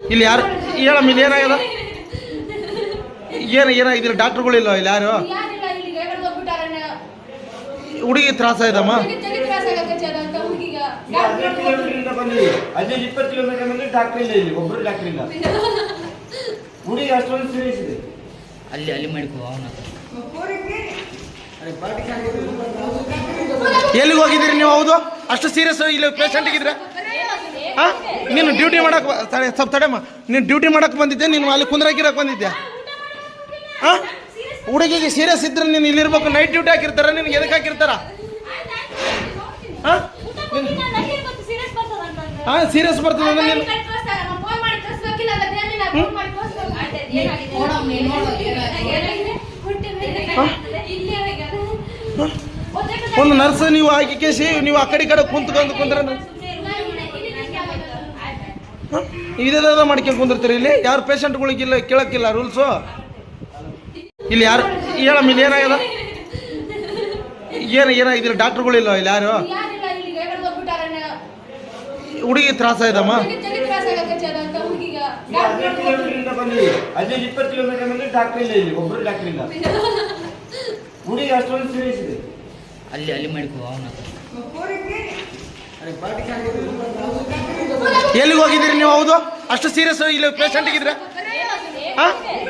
ಇಲ್ಲಿ ಯಾರು ಹೇಳಮ್ಮ ಇಲ್ಲಿ ಏನಾಗ್ಯದ? ಏನು ಏನಾಗಿದ್ದೀರಿ? ಡಾಕ್ಟ್ರುಗಳಿಲ್ಲ ಇಲ್ಲಿ ಯಾರು? ಹುಡುಗಿ ತ್ರಾಸ ಇದಮ್ಮ? ಹುಡುಗಿ ತಲೆ ತ್ರಾಸ ಆಗತ್ತೆ ಅಂತ ಹುಡುಗಿಗ. ಹದಿನೈದು ಕಿಲೋಮೀಟರ್ ಬಂದ್ವಿ ಹದಿನೈದು ಇಪ್ಪತ್ತು ಕಿಲೋಮೀಟರ್ ಬಂದ್ರೆ ಡಾಕ್ಟರ್ ಇಲ್ಲ ಇಲ್ಲಿ ಒಬ್ಬರು ಡಾಕ್ಟರ್ ಇಲ್ಲ. ಹುಡುಗಿ ಅಷ್ಟೊಂದು ಸೀರಿಯಸ್ ಇದೆ. ಅಲ್ಲಿ ಅಲ್ಲಿ ಮಾಡಿಕೋ ಅವನ ಎಲ್ಲಿಗೆ ಹೋಗಿದ್ದೀರಿ ನೀವು? ಹೌದು? ಅಷ್ಟು ಸೀರಿಯಸ್ ಇಲ್ಲಿ ಪೇಷಂಟ್ ಇದ್ರೆ ಹಾ ನೀನು ಡ್ಯೂಟಿ ಮಾಡಕ್ ಬ- ತಡೆ ಸ್ವಲ್ಪ ತಡೆಮ್ಮ ನೀನು ಡ್ಯೂಟಿ ಮಾಡಕ್ಕೆ ಬಂದಿದ್ದೆ ನೀನು ಅಲ್ಲಿ ಕುಂದ್ರಾಕಿರಕ್ ಬಂದಿದ್ದೆ ಹಾಂ ಹುಡುಗಿಗೆ ಸೀರಿಯಸ್ ಇದ್ರೆ ನೀನು ಇಲ್ಲಿರ್ಬೇಕು. ನೈಟ್ ಡ್ಯೂಟಿ ಹಾಕಿರ್ತಾರ ನಿನ್ಗೆ ಎದಕ್ಕೆ ಹಾಕಿರ್ತಾರ? ಹಾ ಹಾ ಸೀರಿಯಸ್ ಬರ್ತದೆ ನೀನು ಒಂದು ನರ್ಸ್ ನೀವು ಹಾಕಿ ಕೇಸಿ, ನೀವು ಆ ಕಡೆ ಕಡೆ ಕುಂತ್ಕೊಂಡು ಕುಂದ್ರೆ ಇದೆಲ್ಲ ಮಾಡ್ಕೊಂಡು ಕುಂದಿರ್ತೀರಿ ಇಲ್ಲಿ? ಯಾರು ಪೇಷಂಟ್ಗಳಿಗಿಲ್ಲ ಕೇಳಕ್ಕಿಲ್ಲ ರೂಲ್ಸು ಇಲ್ಲಿ ಯಾರು ಹೇಳಮ್ಮ, ಇಲ್ಲಿ ಏನಾಗ್ಯದ? ಏನ ಏನಾಗಿದ್ದೀರಿ ಡಾಕ್ಟ್ರುಗಳಿಲ್ಲ ಇಲ್ಲಿ ಯಾರು? ಹುಡುಗಿ ತ್ರಾಸ ಇದಮ್ಮ. ಡಾಕ್ಟರ್ ಇಲ್ಲ ಇಲ್ಲಿ ಅಲ್ಲಿ ಅಲ್ಲಿ ಮಾಡಿಕೋ ಅವನ ಎಲ್ಲಿಗೆ ಹೋಗಿದ್ದೀರಿ ನೀವು? ಹೌದು? ಅಷ್ಟು ಸೀರಿಯಸ್ ಇಲ್ಲಿ ಪೇಷಂಟ್ ಇದ್ರೆ? ಹಾ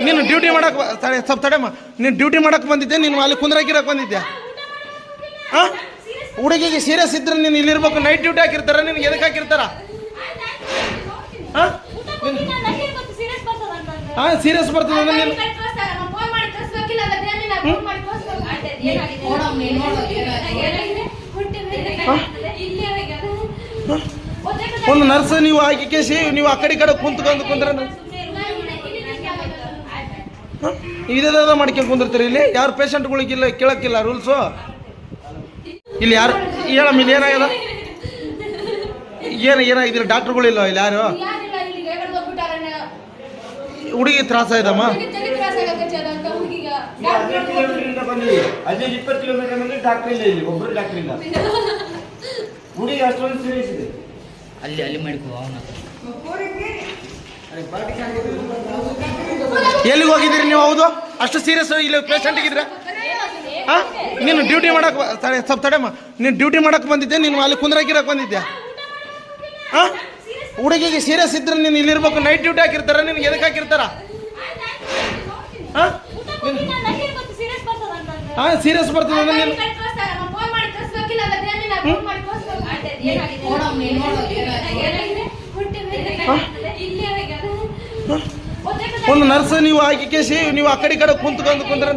ನೀನು ಡ್ಯೂಟಿ ಮಾಡಕ್ಕೆ ತಡೆ ಸ್ವಲ್ಪ ತಡೆಮ್ಮ ನೀನು ಡ್ಯೂಟಿ ಮಾಡಕ್ಕೆ ಬಂದಿದ್ದೆ ನೀನು ಅಲ್ಲಿ ಕುಂದ್ರಾಕಿರಕ್ ಬಂದಿದ್ದೆ ಹಾಂ ಹುಡುಗಿಗೆ ಸೀರಿಯಸ್ ಇದ್ರೆ ನೀನು ಇಲ್ಲಿರ್ಬೇಕು ನೈಟ್ ಡ್ಯೂಟಿ ಹಾಕಿರ್ತಾರ ನಿನ್ಗೆ ಎದಕ್ಕೆ ಹಾಕಿರ್ತಾರ? ಹಾಂ ಹಾಂ ಸೀರಿಯಸ್ ಬರ್ತದೆ ನೀನು ನೀನು ಒಂದು ನರ್ಸ್ ನೀವು ಹಾಕಿ ಕೇಸಿ, ನೀವು ಆ ಕಡೆ ಕಡೆ ಕುಂತ್ಕೊಂಡು ಕುಂದ್ರೆ ಇದೆಲ್ಲ ಮಾಡ್ಕೊಂಡು ಕುಂದಿರ್ತೀರಿ ಇಲ್ಲಿ? ಯಾರು ಪೇಷಂಟ್ಗಳಿಗಿಲ್ಲ ಕೇಳಕ್ಕಿಲ್ಲ ರೂಲ್ಸು ಇಲ್ಲಿ ಯಾರು ಹೇಳಮ್ಮ ಇಲ್ಲಿ ಏನಾಗ್ಯದ ಏನು ಏನಾಗಿದ್ದೀರಿ ಡಾಕ್ಟ್ರುಗಳಿಲ್ಲ ಇಲ್ಲಿ ಯಾರು? ಹುಡುಗಿ ತ್ರಾಸ ಇದಮ್ಮ? ಇಪ್ಪತ್ತು ಕಿಲೋಮೀಟರ್ ಡಾಕ್ಟರ್ ಇಲ್ಲ ಇಲ್ಲಿ ಒಬ್ಬರು ಡಾಕ್ಟರ್ ಇಲ್ಲ. ಹುಡುಗಿ ಅಷ್ಟೊಂದು ಸೀರಿಯಸ್ ಇದೆ. ಅಲ್ಲಿ ಅಲ್ಲಿ ಮಾಡಿಕೋ ಅವನ ಎಲ್ಲಿಗೆ ಹೋಗಿದ್ದೀರಿ ನೀವು? ಹೌದು? ಅಷ್ಟು ಸೀರಿಯಸ್ ಇಲ್ಲಿ ಪೇಷಂಟ್ ಇದ್ರೆ ಹಾ? ನೀನು ಡ್ಯೂಟಿ ಮಾಡಕ್ಕೆ ಬ- ತಡೆ ಸ್ವಲ್ಪ ತಡೆಮ್ಮ ನೀನು ಡ್ಯೂಟಿ ಮಾಡಕ್ಕೆ ಬಂದಿದ್ದೆ ನೀನು ಅಲ್ಲಿ ಕುಂದ್ರಾಕಿರಕ್ ಬಂದಿದ್ದೆ ಹಾಂ? ಹುಡುಗಿಗೆ ಸೀರಿಯಸ್ ಇದ್ರೆ ನೀನು ಇಲ್ಲಿರ್ಬೇಕು ನೈಟ್ ಡ್ಯೂಟಿ ಹಾಕಿರ್ತಾರ ನಿನ್ಗೆ ಎದಕ್ಕೆ ಹಾಕಿರ್ತಾರ? ಹಾಂ? ಹಾ ಸೀರಿಯಸ್ ಬರ್ತದೆ ಅಂದ್ರೆ ನೀನು ಒಂದು ನರ್ಸ್ ನೀವು ಹಾಕಿ ಕೇಸಿ ನೀವು ಆ ಕಡೆ ಕಡೆ ಕುಂತ್ಕೊಂಡು ಕುಂದ್ರೆ